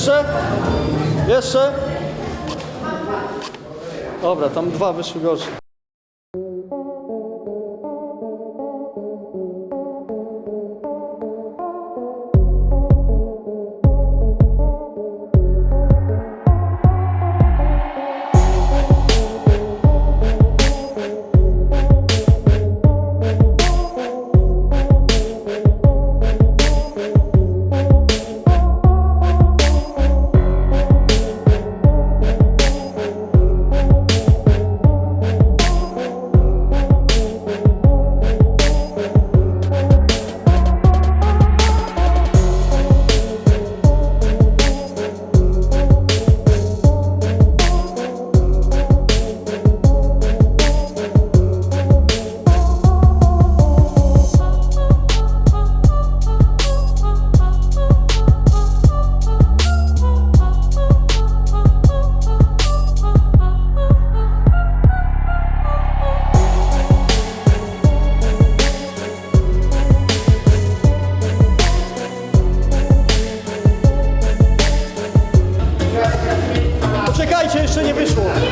Jeszcze? Jeszcze? Dobra, tam dwa wyszły gorsze. Jeszcze.